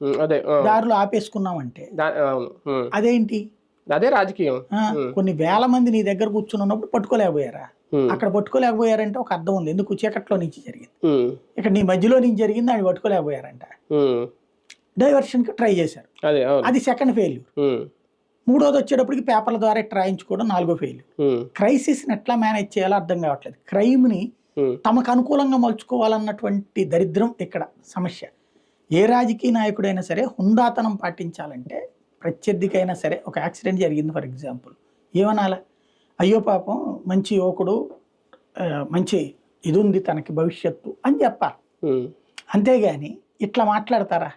ఉమ్, అదే దారిలో ఆపేసుకున్నామంటే. అదేంటి? అదే రాజకీయం. కొన్ని వేల మంది నీ దగ్గర కూర్చుని ఉన్నప్పుడు పట్టుకోలేకపోయారా? అక్కడ పట్టుకోలేకపోయారంటే ఒక అర్థం ఉంది. ఎందుకు? చీకట్లో నుంచి జరిగింది. ఇక్కడ నీ మధ్యలో నుంచి జరిగింది ఆయన పట్టుకోలేకపోయారంట. ఉమ్, డైవర్షన్కి ట్రై చేశారు. అదే సెకండ్ ఫెయిల్యూర్ మూడోది వచ్చేటప్పటికి పేపర్ల ద్వారా ట్రాయించుకోవడం నాలుగో ఫెయిల్యూర్ ఉమ్, క్రైసిస్ని ఎట్లా మేనేజ్ చేయాలో అర్థం కావట్లేదు. క్రైమ్ని ఉమ్, తమకు అనుకూలంగా మలుచుకోవాలన్నటువంటి దరిద్రం ఇక్కడ సమస్య. ఏ రాజకీయ నాయకుడైనా సరే హుందాతనం పాటించాలంటే ప్రత్యర్థికైనా సరే ఒక యాక్సిడెంట్ జరిగింది ఫర్ ఎగ్జాంపుల్. ఏమనాల? అయ్యో పాపం మంచి యువకుడు మంచి ఇది ఉంది తనకి భవిష్యత్తు అని చెప్పాలి. అంతేగాని ఇట్లా మాట్లాడతారా?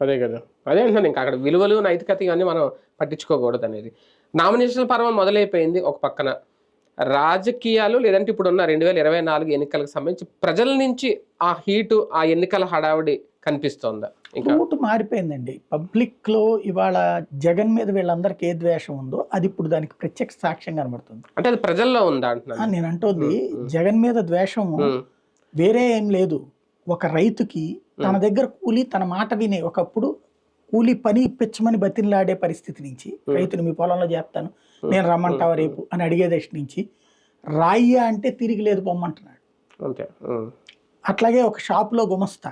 అదే కదా. అదే అంటున్నాను ఇంకా అక్కడ విలువలు నైతికత ఇవన్నీ మనం పట్టించుకోకూడదు అనేది. నామినేషన్ పర్వం మొదలైపోయింది ఒక పక్కన. రాజకీయాలు లేదంటే ఇప్పుడున్న రెండు వేల ఇరవై నాలుగు ఎన్నికలకు సంబంధించి ప్రజల నుంచి ఆ హీటు ఆ ఎన్నికల హడావుడి కనిపిస్తోందా. ఇంకా రూట్ మారిపోయిందండి. పబ్లిక్లో ఇవాళ జగన్ మీద వీళ్ళందరికీ ఏ ద్వేషం ఉందో అది ఇప్పుడు దానికి ప్రత్యక్ష సాక్ష్యం కనబడుతుంది. అంటే అది ప్రజల్లో ఉందా నేను అంటోంది జగన్ మీద ద్వేషం వేరే ఏం లేదు. ఒక రైతుకి తన దగ్గర కూలి తన మాట వినే ఒకప్పుడు కూలి పని ఇప్పించమని బతిలాడే పరిస్థితి నుంచి రైతుని మీ పొలంలో చేస్తాను నేను రమ్మంటావా రేపు అని అడిగే దశ నుంచి రాయ్యా అంటే తిరిగి లేదు పొమ్మంటున్నాడు అట్లాగే ఒక షాప్లో గుమస్తా.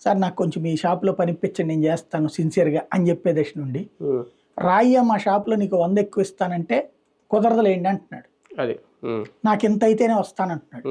సార్ నాకు కొంచెం మీ షాప్లో పని ఇప్పించండి నేను చేస్తాను సిన్సియర్గా అని చెప్పే దశ నుండి రాయ్యా మా షాప్లో నీకు వంద ఎక్కువ ఇస్తానంటే కుదరదులేండి అంటున్నాడు. అది. నాకు ఇంత అయితేనే వస్తానంటున్నాడు